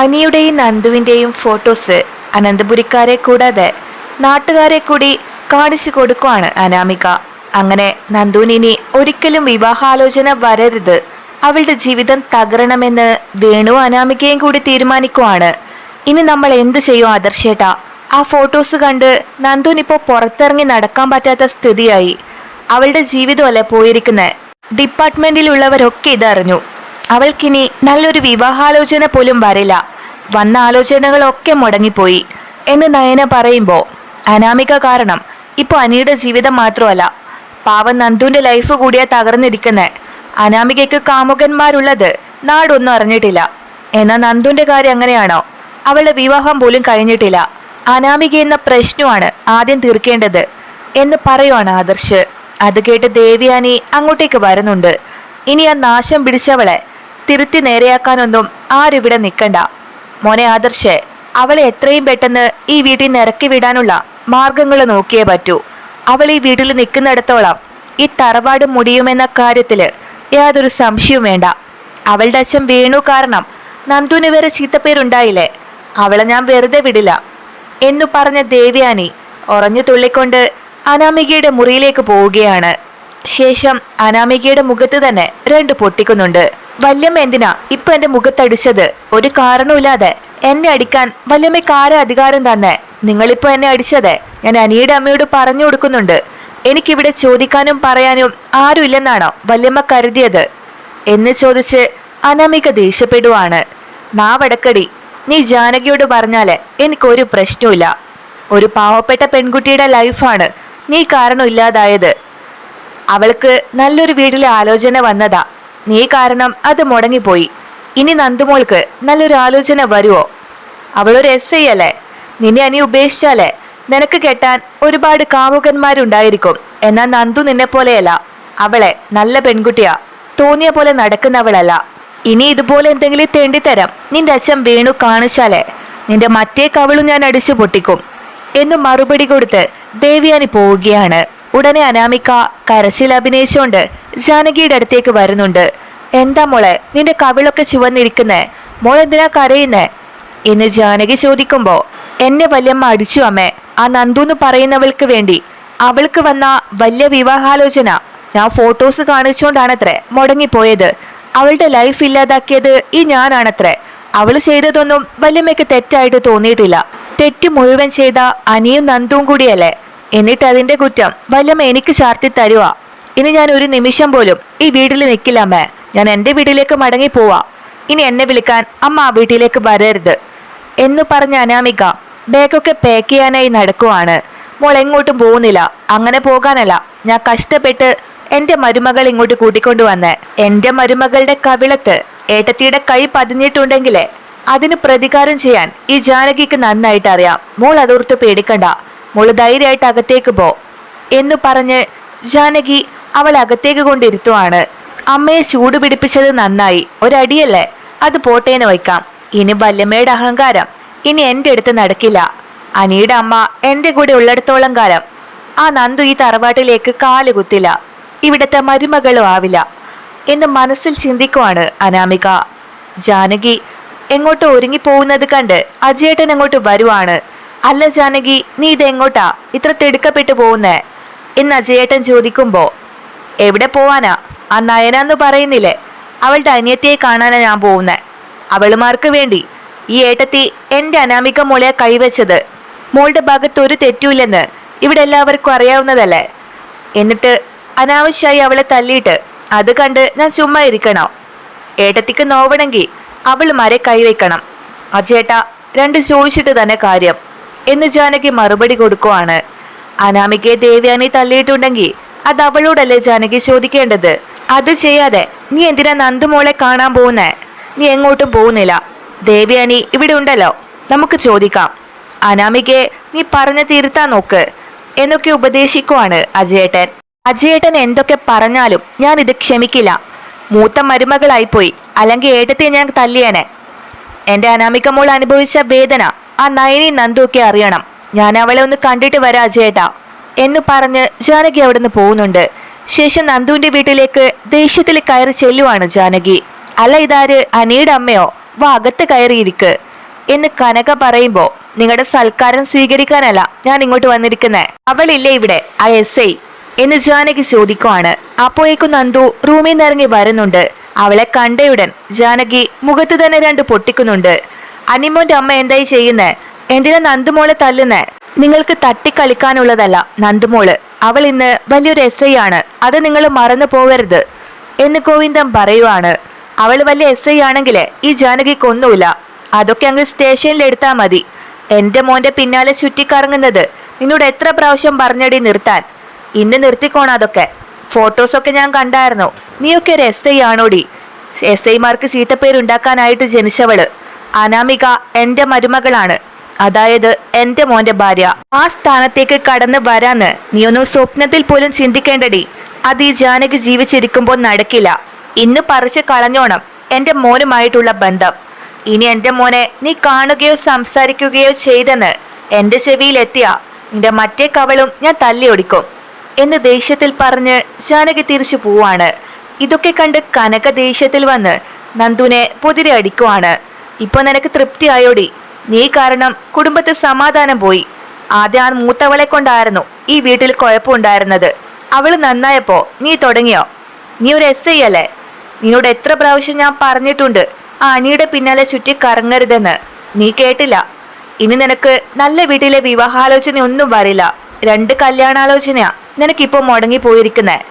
അനിയുടെയും നന്ദുവിന്റെയും photos അനന്തപുരിക്കാരെ കൂടാതെ നാട്ടുകാരെ കൂടി കാണിച്ചു കൊടുക്കുവാണ് അനാമിക. അങ്ങനെ നന്ദുവിനി ഒരിക്കലും വിവാഹാലോചന വരരുത്. അവളുടെ ജീവിതം തകരണമെന്ന് വേണു അനാമികയും കൂടി തീരുമാനിക്കുവാണ്. ഇനി നമ്മൾ എന്ത് ചെയ്യും ആദർശേട്ടാ? ആ ഫോട്ടോസ് കണ്ട് നന്ദുനിപ്പോ പുറത്തിറങ്ങി നടക്കാൻ പറ്റാത്ത സ്ഥിതിയായി. അവളുടെ ജീവിതമല്ലേ പോയിരിക്കുന്നത് ഡിപ്പാർട്ട്മെന്റിലുള്ളവരൊക്കെ ഇതറിഞ്ഞു. അവൾക്കിനി നല്ലൊരു വിവാഹാലോചന പോലും വരില്ല. വന്ന ആലോചനകളൊക്കെ മുടങ്ങിപ്പോയി. എന്ന് നയന പറയുമ്പോൾ അനാമിക കാരണം ഇപ്പോൾ അനിയുടെ ജീവിതം മാത്രമല്ല. പാവം നന്ദുവിന്റെ ലൈഫ് കൂടിയാ തകർന്നിരിക്കുന്നത് അനാമികയ്ക്ക് കാമുകന്മാരുള്ളത് നാടൊന്നും അറിഞ്ഞിട്ടില്ല. എന്നാൽ നന്ദുവിന്റെ കാര്യം അങ്ങനെയാണോ? അവളുടെ വിവാഹം പോലും കഴിഞ്ഞിട്ടില്ല. അനാമിക എന്ന പ്രശ്നമാണ് ആദ്യം തീർക്കേണ്ടത് എന്ന് പറയുവാണ് ആദർശ്. അത് കേട്ട് ദേവിയാനി അങ്ങോട്ടേക്ക് വരുന്നുണ്ട്. ഇനി ആ നാശം പിടിച്ചവളെ തിരുത്തി നേരെയാക്കാനൊന്നും ആരിവിടെ നിൽക്കണ്ട മോനെ ആദർശ് അവളെ എത്രയും പെട്ടെന്ന് ഈ വീട്ടിൽ നിന്ന് ഇറക്കി വിടാനുള്ള മാർഗങ്ങൾ നോക്കിയേ പറ്റൂ. അവൾ ഈ വീട്ടിൽ നിൽക്കുന്നിടത്തോളം ഈ തറവാട് മുടിയുമെന്ന കാര്യത്തിൽ യാതൊരു സംശയവും വേണ്ട. അവളുടെ അച്ഛൻ വേണു കാരണം നന്ദുവിന് വേറെ ചീത്തപ്പേരുണ്ടായില്ലേ? അവളെ ഞാൻ വെറുതെ വിടില്ല. എന്നു പറഞ്ഞ ദേവ്യാനി ഉറഞ്ഞു തുള്ളിക്കൊണ്ട് അനാമികയുടെ മുറിയിലേക്ക് പോവുകയാണ്. ശേഷം അനാമികയുടെ മുഖത്ത് തന്നെ രണ്ട് പൊട്ടിക്കുന്നുണ്ട്. വല്യമ്മ എന്തിനാ ഇപ്പൊ എന്റെ മുഖത്തടിച്ചത്? ഒരു കാരണവുമില്ലാതെ എന്നെ അടിക്കാൻ വല്യമ്മയ്ക്ക് ആരാ അധികാരം തന്നെ? നിങ്ങളിപ്പോ എന്നെ അടിച്ചത്? ഞാൻ അനിയുടെ അമ്മയോട് പറഞ്ഞു കൊടുക്കുന്നുണ്ട്. എനിക്കിവിടെ ചോദിക്കാനും പറയാനും ആരുമില്ലെന്നാണോ വല്യമ്മ കരുതിയത്. എന്ന് ചോദിച്ച് അനാമിക ദേഷ്യപ്പെടുവാണ്. നാവടക്കടി നീ ജാനകിയോട് പറഞ്ഞാൽ എനിക്കൊരു പ്രശ്നവുമില്ല. ഒരു പാവപ്പെട്ട പെൺകുട്ടിയുടെ ലൈഫാണ് നീ കാരണം ഇല്ലാതായത് അവൾക്ക് നല്ലൊരു വീട്ടിലെ ആലോചന വന്നതാ. നീ കാരണം അത് മുടങ്ങിപ്പോയി. ഇനി നന്ദുമോൾക്ക് നല്ലൊരു ആലോചന വരുവോ? അവളൊരു എസ് ഐ അല്ലേ? നിന്നെ അനി ഉപേക്ഷിച്ചാലേ നിനക്ക് കെട്ടാൻ ഒരുപാട് കാമുകന്മാരുണ്ടായിരിക്കും. എന്നാൽ നന്ദു നിന്നെ പോലെയല്ല. അവളെ നല്ല പെൺകുട്ടിയാ. തോന്നിയ പോലെ നടക്കുന്നവളല്ല. ഇനി ഇതുപോലെ എന്തെങ്കിലും തേണ്ടിത്തരം. നിന്റെ അച്ഛൻ വേണു കാണിച്ചാലേ നിന്റെ മറ്റേ കവളും ഞാൻ അടിച്ചു പൊട്ടിക്കും എന്നു മറുപടി കൊടുത്ത് ദേവിയാനി പോവുകയാണ്. ഉടനെ അനാമിക കരച്ചിൽ അഭിനയിച്ചുകൊണ്ട് ജാനകിയുടെ അടുത്തേക്ക് വരുന്നുണ്ട്. എന്താ മോളെ നിന്റെ കവിളൊക്കെ ചുവന്നിരിക്കുന്നേ? മോൾ എന്തിനാ കരയുന്നേ? എന്ന് ജാനകി ചോദിക്കുമ്പോ എന്നെ വല്യമ്മ അടിച്ചു അമ്മേ. ആ നന്ദുന്ന് പറയുന്നവൾക്ക് വേണ്ടി. അവൾക്ക് വന്ന വലിയ വിവാഹാലോചന. ഞാൻ ഫോട്ടോസ് കാണിച്ചുകൊണ്ടാണത്രേ മുടങ്ങിപ്പോയത്. അവളുടെ ലൈഫ് ഇല്ലാതാക്കിയത് ഈ ഞാനാണത്രേ. അവൾ ചെയ്തതൊന്നും വല്യമ്മയ്ക്ക് തെറ്റായിട്ട് തോന്നിയിട്ടില്ല. തെറ്റ് മുഴുവൻ ചെയ്ത അനിയും നന്ദുവും കൂടിയല്ലേ? എന്നിട്ട് അതിന്റെ കുറ്റം വല്ലമ്മ എനിക്ക് ചാർത്തി തരുവാ. ഇനി ഞാൻ ഒരു നിമിഷം പോലും ഈ വീട്ടിൽ നിൽക്കില്ല അമ്മ. ഞാൻ എന്റെ വീട്ടിലേക്ക് മടങ്ങി പോവാ. ഇനി എന്നെ വിളിക്കാൻ അമ്മ ആ വീട്ടിലേക്ക് വരരുത്. എന്ന് പറഞ്ഞ അനാമിക ബാഗൊക്കെ പാക്ക് ചെയ്യാനായി നടക്കുവാണ്. മോൾ എങ്ങോട്ടും പോകുന്നില്ല. അങ്ങനെ പോകാനല്ല. ഞാൻ കഷ്ടപ്പെട്ട് എന്റെ മരുമകൾ ഇങ്ങോട്ട് കൂട്ടിക്കൊണ്ടു വന്ന്. എന്റെ മരുമകളുടെ കവിളത്ത് ഏട്ടത്തിയുടെ കൈ പതിഞ്ഞിട്ടുണ്ടെങ്കിലേ അതിന് പ്രതികാരം ചെയ്യാൻ ഈ ജാനകിക്ക് നന്നായിട്ട് അറിയാം. മോൾ അതോർത്ത് പേടിക്കണ്ട. മോൾ ധൈര്യമായിട്ട് അകത്തേക്ക് പോ എന്നു പറഞ്ഞ് ജാനകി അവൾ അകത്തേക്ക് കൊണ്ടിരുത്തുവാണ്. അമ്മയെ ചൂട് പിടിപ്പിച്ചത് നന്നായി. ഒരടിയല്ലേ? അത് പോട്ടേന്ന് വയ്ക്കാം. ഇനി വല്യമ്മയുടെ അഹങ്കാരം ഇനി എന്റെ അടുത്ത് നടക്കില്ല. അനിയുടെ അമ്മ എന്റെ കൂടെ ഉള്ളിടത്തോളം കാലം. ആ നന്ദു ഈ തറവാട്ടിലേക്ക് കാൽ കുത്തില്ല. ഇവിടത്തെ മരുമകളും ആവില്ല എന്ന് മനസ്സിൽ ചിന്തിക്കുവാണ് അനാമിക. ജാനകി എങ്ങോട്ടോ ഒരുങ്ങിപ്പോകുന്നത് കണ്ട് അജയേട്ടൻ അങ്ങോട്ട് വരുവാണ്. അല്ല ജാനകി നീ ഇതെങ്ങോട്ടാ? ഇത്ര തിടുക്കപ്പെട്ടു പോകുന്നേ? എന്ന് അജയേട്ടൻ ചോദിക്കുമ്പോ എവിടെ പോവാനാ? ആ നയന എന്ന് പറയുന്നില്ലേ? അവളുടെ അനിയത്തിയെ കാണാനാ ഞാൻ പോകുന്നേ. അവളുമാർക്ക് വേണ്ടി ഈ ഏട്ടത്തി എന്റെ അനാമിക മോളെ കൈവച്ചത്. മോളുടെ ഭാഗത്ത് ഒരു തെറ്റുമില്ലെന്ന് ഇവിടെ എല്ലാവർക്കും അറിയാവുന്നതല്ലേ? എന്നിട്ട് അനാവശ്യമായി അവളെ തല്ലിയിട്ട് അത് കണ്ട് ഞാൻ ചുമ്മാ ഇരിക്കണോ? ഏട്ടത്തിക്ക് നോവണമെങ്കിൽ അവൾ മരെ കൈവയ്ക്കണം. അജേട്ട രണ്ട് ചോദിച്ചിട്ട് തന്നെ കാര്യം എന്ന് ജാനകി മറുപടി കൊടുക്കുവാണ്. അനാമികയെ ദേവ്യാനി തള്ളിയിട്ടുണ്ടെങ്കിൽ അത് അവളോടല്ലേ ജാനകി ചോദിക്കേണ്ടത്? അത് ചെയ്യാതെ നീ എന്തിനാ നന്ദുമോളെ കാണാൻ പോകുന്നേ? നീ എങ്ങോട്ടും പോകുന്നില്ല. ദേവ്യാനി ഇവിടെ ഉണ്ടല്ലോ. നമുക്ക് ചോദിക്കാം. അനാമികയെ നീ പറഞ്ഞു തിരുത്താൻ നോക്ക്. എന്നൊക്കെ ഉപദേശിക്കുവാണ് അജയേട്ടൻ. അജയേട്ടൻ എന്തൊക്കെ പറഞ്ഞാലും ഞാൻ ഇത് ക്ഷമിക്കില്ല. മൂത്ത മരുമകളായിപ്പോയി. അല്ലെങ്കിൽ ഏട്ടത്തെ ഞാൻ തല്ലിയേനെ. എന്റെ അനാമിക മോൾ അനുഭവിച്ച വേദന ആ നയനി നന്ദുവൊക്കെ അറിയണം. ഞാൻ അവളെ ഒന്ന് കണ്ടിട്ട് വരാ ചേട്ടാ എന്ന് പറഞ്ഞ് ജാനകി അവിടുന്ന് പോകുന്നുണ്ട്. ശേഷം നന്ദുവിന്റെ വീട്ടിലേക്ക് ദേഷ്യത്തിൽ കയറി ചെല്ലുവാണ് ജാനകി. അല്ല ഇതാര്? അനിയുടെ അമ്മയോ? വാ അകത്ത് കയറിയിരിക്ക്. എന്ന് കനക പറയുമ്പോ നിങ്ങളുടെ സൽക്കാരം സ്വീകരിക്കാനല്ല ഞാൻ ഇങ്ങോട്ട് വന്നിരിക്കുന്നേ. അവളില്ലേ ഇവിടെ? ആ എസ് ഐ. എന്ന് ജാനകി ചോദിക്കുവാണ്. അപ്പോഴേക്കും നന്ദു റൂമിൽ നിന്നിറങ്ങി വരുന്നുണ്ട്. അവളെ കണ്ടയുടൻ ജാനകി മുഖത്ത് തന്നെ രണ്ട് പൊട്ടിക്കുന്നുണ്ട്. അനിമോന്റെ അമ്മ എന്തായി ചെയ്യുന്നേ? എന്തിനാ നന്ദുമോളെ തല്ലുന്നേ? നിങ്ങൾക്ക് തട്ടിക്കളിക്കാനുള്ളതല്ല നന്ദുമോൾ. അവൾ ഇന്ന് വലിയൊരു എസ് ഐ ആണ്. അത് നിങ്ങൾ മറന്നു പോകരുത് എന്ന് ഗോവിന്ദം പറയുവാണ്. അവൾ വലിയ എസ് ഐ ആണെങ്കിൽ ഈ ജാനകിക്കൊന്നുമില്ല അതൊക്കെ അങ്ങ് സ്റ്റേഷനിൽ എടുത്താ മതി. എന്റെ മോന്റെ പിന്നാലെ ചുറ്റിക്കറങ്ങുന്നത് നിന്നോട് എത്ര പ്രാവശ്യം പറഞ്ഞടി നിർത്താൻ? ഇന്ന് നിർത്തിക്കോണം അതൊക്കെ. ഫോട്ടോസൊക്കെ ഞാൻ കണ്ടായിരുന്നു. നീയൊക്കെ ഒരു എസ് ഐ ആണോടി? എസ് ഐമാർക്ക് ചീത്തപ്പേരുണ്ടാക്കാനായിട്ട് ജനിച്ചവൾ. അനാമിക എന്റെ മരുമകളാണ്. അതായത് എന്റെ മോന്റെ ഭാര്യ. ആ സ്ഥാനത്തേക്ക് കടന്നു വരാന്ന് നീയൊന്നും സ്വപ്നത്തിൽ പോലും ചിന്തിക്കേണ്ടടി. അത് ഈ ജാനകി ജീവിച്ചിരിക്കുമ്പോൾ നടക്കില്ല. ഇന്ന് പറിച്ച് കളഞ്ഞോണം എന്റെ മോനുമായിട്ടുള്ള ബന്ധം. ഇനി എന്റെ മോനെ നീ കാണുകയോ സംസാരിക്കുകയോ ചെയ്തെന്ന് ചെവിയിൽ എത്തിയ നിന്റെ മറ്റേ കവളും ഞാൻ തല്ലിയൊടിക്കും. എന്ന് ദേഷ്യത്തിൽ പറഞ്ഞ് ജാനകി തിരിച്ചു പോവാണ്. ഇതൊക്കെ കണ്ട് കനക ദേഷ്യത്തിൽ വന്ന് നന്ദുനെ പൊതിരെ അടിക്കുവാണ്. ഇപ്പൊ നിനക്ക് തൃപ്തിയായോടി. നീ കാരണം കുടുംബത്തിൽ സമാധാനം പോയി. ആദ്യം ആ മൂത്തവളെ കൊണ്ടായിരുന്നു ഈ വീട്ടിൽ കുഴപ്പമുണ്ടായിരുന്നത്. അവൾ നന്നായപ്പോ നീ തുടങ്ങിയോ? നീ ഒരു എസ് ഐ അല്ലേ? നിന്നോട് എത്ര പ്രാവശ്യം ഞാൻ പറഞ്ഞിട്ടുണ്ട് ആ അനിയുടെ പിന്നാലെ ചുറ്റി കറങ്ങരുതെന്ന്. നീ കേട്ടില്ല. ഇനി നിനക്ക് നല്ല വീട്ടിലെ വിവാഹാലോചന ഒന്നും വരില്ല. രണ്ട് കല്യാണാലോചനയാ നിനക്കിപ്പോ മുടങ്ങി പോയിരിക്കുന്നേ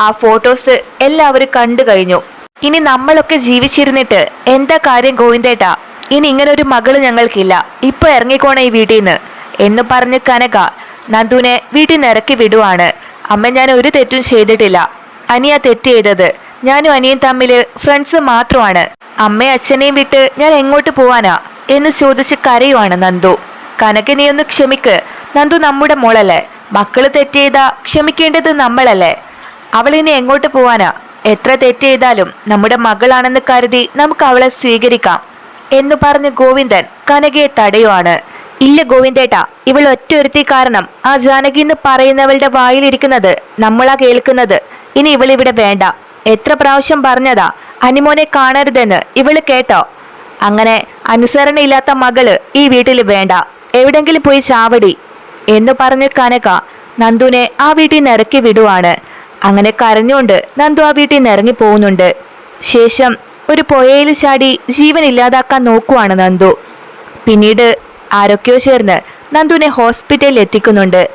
ആ ഫോട്ടോസ് എല്ലാവരും കണ്ടു കഴിഞ്ഞു. ഇനി നമ്മളൊക്കെ ജീവിച്ചിരുന്നിട്ട് എന്താ കാര്യം ഗോവിന്ദേട്ടാ? ഇനി ഇങ്ങനെ ഒരു മകൾ ഞങ്ങൾക്കില്ല. ഇപ്പൊ ഇറങ്ങിക്കോണ ഈ വീട്ടിൽ നിന്ന് എന്ന് പറഞ്ഞ് കനക നന്ദുവിനെ വീട്ടിൽ നിന്ന് ഇറക്കി വിടുവാണ്. അമ്മ ഞാൻ ഒരു തെറ്റും ചെയ്തിട്ടില്ല. അനിയ തെറ്റ് ചെയ്തത്. ഞാനും അനിയും തമ്മിൽ ഫ്രണ്ട്സ് മാത്രമാണ്. അമ്മയും അച്ഛനെയും വിട്ട് ഞാൻ എങ്ങോട്ട് പോവാനാ? എന്ന് ചോദിച്ച് കരയുവാണ് നന്ദു. കനക നീ ഒന്ന് ക്ഷമിക്ക്. നന്ദു നമ്മുടെ മോളല്ലേ. മക്കൾ തെറ്റ് ചെയ്താ ക്ഷമിക്കേണ്ടത് നമ്മളല്ലേ. അവൾ ഇനി എങ്ങോട്ട് പോവാനാ? എത്ര തെറ്റ് ചെയ്താലും നമ്മുടെ മകളാണെന്ന് കരുതി നമുക്ക് അവളെ സ്വീകരിക്കാം എന്ന് പറഞ്ഞ് ഗോവിന്ദൻ കനകയെ തടയുവാണ്. ഇല്ല ഗോവിന്ദേട്ട ഇവൾ ഒറ്റൊരുത്തി കാരണം ആ ജാനകി എന്ന് പറയുന്നവളുടെ വായിലിരിക്കുന്നത് നമ്മളാ കേൾക്കുന്നത്. ഇനി ഇവളിവിടെ വേണ്ട. എത്ര പ്രാവശ്യം പറഞ്ഞതാ അനിമോനെ കാണരുതെന്ന് ഇവൾ കേട്ടോ. അങ്ങനെ അനുസരണയില്ലാത്ത മകൾ ഈ വീട്ടിൽ വേണ്ട. എവിടെങ്കിലും പോയി ചാവടി എന്ന് പറഞ്ഞ് കനക നന്ദുനെ ആ വീട്ടിൽ നിന്ന് ഇറക്കി വിടുവാണ്. അങ്ങനെ കരഞ്ഞുകൊണ്ട് നന്ദു ആ വീട്ടിൽ നിന്ന് ഇറങ്ങി പോകുന്നുണ്ട്. ശേഷം ഒരു പുഴയിൽ ചാടി ജീവൻ ഇല്ലാതാക്കാൻ നോക്കുവാണ് നന്ദു. പിന്നീട് ആരൊക്കെയോ ചേർന്ന് നന്ദുവിനെ ഹോസ്പിറ്റലിൽ എത്തിക്കുന്നുണ്ട്.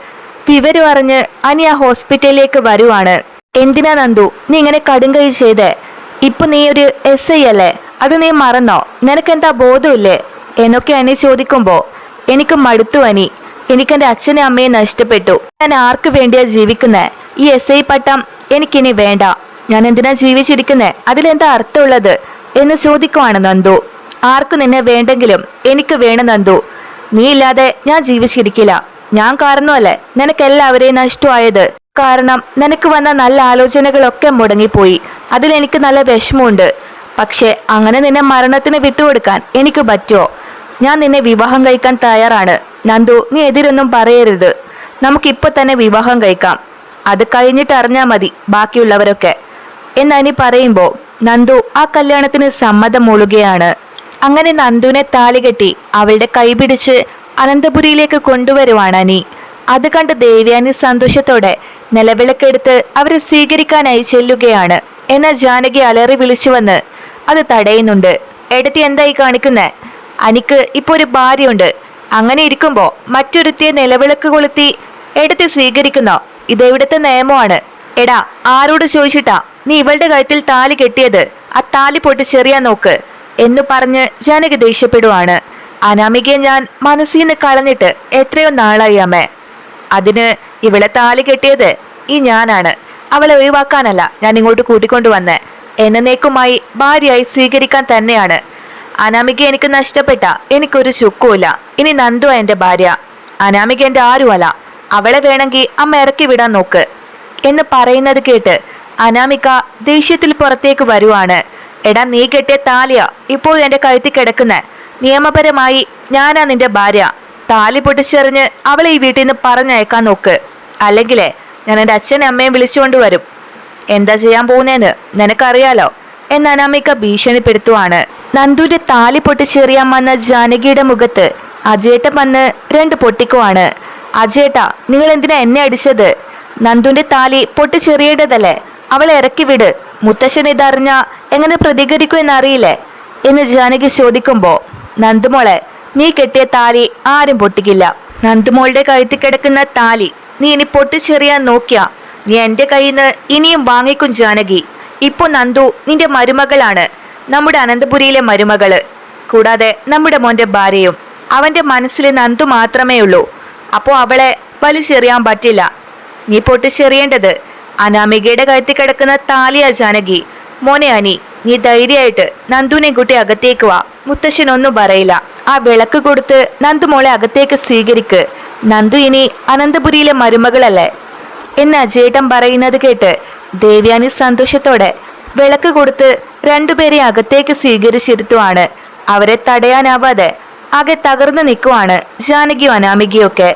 വിവരം അറിഞ്ഞ് അനി ആ ഹോസ്പിറ്റലിലേക്ക് വരുവാണ്. എന്തിനാ നന്ദു? നീ ഇങ്ങനെ കടുങ്കൈ ചെയ്തേ? ഇപ്പൊ നീ ഒരു എസ് ഐ അല്ലേ? അത് നീ മറന്നോ? നിനക്കെന്താ ബോധമില്ലേ? എന്നൊക്കെ അനി ചോദിക്കുമ്പോ എനിക്ക് മടുത്തു അനി. എനിക്കെന്റെ അച്ഛനെ അമ്മയെ നഷ്ടപ്പെട്ടു. ഞാൻ ആർക്ക് വേണ്ടിയാ ജീവിക്കുന്നേ? ഈ എസ് ഐ പട്ടം എനിക്കിനി വേണ്ട. ഞാൻ എന്തിനാ ജീവിച്ചിരിക്കുന്നേ? അതിലെന്താ അർത്ഥമുള്ളത്? എന്ന് ചോദിക്കുവാണ് നന്ദു. ആർക്കു നിന്നെ വേണ്ടെങ്കിലും എനിക്ക് വേണം നന്ദു. നീ ഇല്ലാതെ ഞാൻ ജീവിച്ചിരിക്കില്ല. ഞാൻ കാരണമല്ലേ? നിനക്ക് എല്ലാവരെയും നഷ്ടമായത് കാരണം നിനക്ക് വന്ന നല്ല ആലോചനകളൊക്കെ മുടങ്ങിപ്പോയി. അതിലെനിക്ക് നല്ല വിഷമമുണ്ട്. പക്ഷേ അങ്ങനെ നിന്നെ മരണത്തിന് വിട്ടുകൊടുക്കാൻ എനിക്ക് പറ്റുമോ? ഞാൻ നിന്നെ വിവാഹം കഴിക്കാൻ തയ്യാറാണ്. നന്ദു നീ എതിരൊന്നും പറയരുത്. നമുക്കിപ്പോൾ തന്നെ വിവാഹം കഴിക്കാം. അത് കഴിഞ്ഞിട്ട് അറിഞ്ഞാ മതി ബാക്കിയുള്ളവരൊക്കെ. എന്നനി പറയുമ്പോ നന്ദു ആ കല്യാണത്തിന് സമ്മതം മൂളുകയാണ്. അങ്ങനെ നന്ദുവിനെ താലികെട്ടി അവളുടെ കൈപിടിച്ച് അനന്തപുരിയിലേക്ക് കൊണ്ടുവരുവാണ് അനി. അത് കണ്ട് ദേവ്യാനി സന്തോഷത്തോടെ നിലവിളക്കെടുത്ത് അവരെ സ്വീകരിക്കാനായി ചെല്ലുകയാണ്. എന്ന ജാനകി അലറി വിളിച്ചു വന്ന് അത് തടയുന്നുണ്ട്. എടുത്തി എന്തായി കാണിക്കുന്നേ? അനിക്ക് ഇപ്പൊ ഒരു ഭാര്യയുണ്ട്. അങ്ങനെ ഇരിക്കുമ്പോ മറ്റൊരുത്തിയെ നിലവിളക്ക് കൊളുത്തി എടുത്തി സ്വീകരിക്കുന്നോ? ഇതെവിടുത്തെ നിയമമാണ്. എടാ ആരോട് ചോദിച്ചിട്ടാ നീ ഇവളുടെ കഴുത്തിൽ താലി കെട്ടിയത്? ആ താലി പൊട്ടിച്ചെറിയാൻ നോക്ക് എന്ന് പറഞ്ഞ് ജാനകി ദേഷ്യപ്പെടുവാണ്. അനാമികയെ ഞാൻ മനസ്സിൽ നിന്ന് കളഞ്ഞിട്ട് എത്രയോ നാളായി അമ്മേ. അതിന് ഇവളെ താലി കെട്ടിയത് ഈ ഞാനാണ്. അവളെ ഒഴിവാക്കാനല്ല ഞാൻ ഇങ്ങോട്ട് കൂട്ടിക്കൊണ്ടുവന്ന് എന്നേക്കുമായി ഭാര്യയായി സ്വീകരിക്കാൻ തന്നെയാണ്. അനാമിക എനിക്ക് നഷ്ടപ്പെട്ട എനിക്കൊരു ചുക്കുമില്ല ഇനി നന്ദു എന്റെ ഭാര്യ. അനാമിക എന്റെ ആരുമല്ല. അവളെ വേണമെങ്കിൽ അമ്മ ഇറക്കി വിടാൻ നോക്ക് എന്ന് പറയുന്നത് കേട്ട് അനാമിക ദേഷ്യത്തിൽ പുറത്തേക്ക് വരുവാണ്. എടാ നീ കെട്ടിയ താലിയ ഇപ്പോൾ എന്റെ കഴുത്തി കിടക്കുന്ന. നിയമപരമായി ഞാനാ നിന്റെ ഭാര്യ. താലി പൊട്ടിച്ചെറിഞ്ഞ് അവളെ ഈ വീട്ടിൽ നിന്ന് പറഞ്ഞയക്കാൻ നോക്ക്. അല്ലെങ്കിലേ ഞാൻ എന്റെ അച്ഛനെ അമ്മയും വിളിച്ചുകൊണ്ട് വരും. എന്താ ചെയ്യാൻ പോകുന്നതെന്ന് നിനക്കറിയാലോ? എന്ന് അനാമിക ഭീഷണിപ്പെടുത്തുവാണ്. നന്ദുവിന്റെ താലി പൊട്ടിച്ചെറിയാൻ വന്ന ജാനകിയുടെ മുഖത്ത് അജേട്ടൻ വന്ന് രണ്ട് പൊട്ടിക്കുവാണ്. അജേട്ട നിങ്ങൾ എന്തിനാ എന്നെ അടിച്ചത്? നന്ദുവിന്റെ താലി പൊട്ടിച്ചെറിയേണ്ടതല്ലേ? അവളെ ഇറക്കി വിട്. മുത്തശ്ശൻ ഇതറിഞ്ഞ എങ്ങനെ പ്രതികരിക്കും എന്നറിയില്ലേ? എന്ന് ജാനകി ചോദിക്കുമ്പോ നന്ദുമോളെ നീ കെട്ടിയ താലി ആരും പൊട്ടിക്കില്ല. നന്ദുമോളുടെ കഴുത്തിൽ കിടക്കുന്ന താലി നീ ഇനി പൊട്ടിച്ചെറിയാൻ നോക്കിയ. നീ എന്റെ കയ്യിൽ നിന്ന് ഇനിയും വാങ്ങിക്കും ജാനകി. ഇപ്പൊ നന്ദു നിന്റെ മരുമകളാണ്. നമ്മുടെ അനന്തപുരിയിലെ മരുമകൾ. കൂടാതെ നമ്മുടെ മോന്റെ ഭാര്യയും. അവന്റെ മനസ്സിലെ നന്ദു മാത്രമേ ഉള്ളൂ അപ്പോ അവളെ വലിച്ചെറിയാൻ പറ്റില്ല. നീ പൊട്ടിച്ചെറിയേണ്ടത്. അനാമികയുടെ കഴുത്തിൽ കിടക്കുന്ന താലിയ ജാനകി മോനെ അനി നീ ധൈര്യമായിട്ട് നന്ദുവിനെ കൂട്ടി അകത്തേക്ക് വാ. മുത്തശ്ശൻ ഒന്നും പറയില്ല. ആ വിളക്ക് കൊടുത്ത് നന്ദു മോളെ അകത്തേക്ക് സ്വീകരിക്ക്. നന്ദു ഇനി അനന്തപുരിയിലെ മരുമകളല്ലേ? എന്ന് അജേട്ടൻ പറയുന്നത് കേട്ട് ദേവ്യാനി സന്തോഷത്തോടെ വിളക്ക് കൊടുത്ത് രണ്ടുപേരെ അകത്തേക്ക് സ്വീകരിച്ചിരുത്തുവാണ്. അവരെ തടയാനാവാതെ ആകെ തകർന്നു നിൽക്കുവാണ്. ജാനകിയും അനാമികയും ഒക്കെ.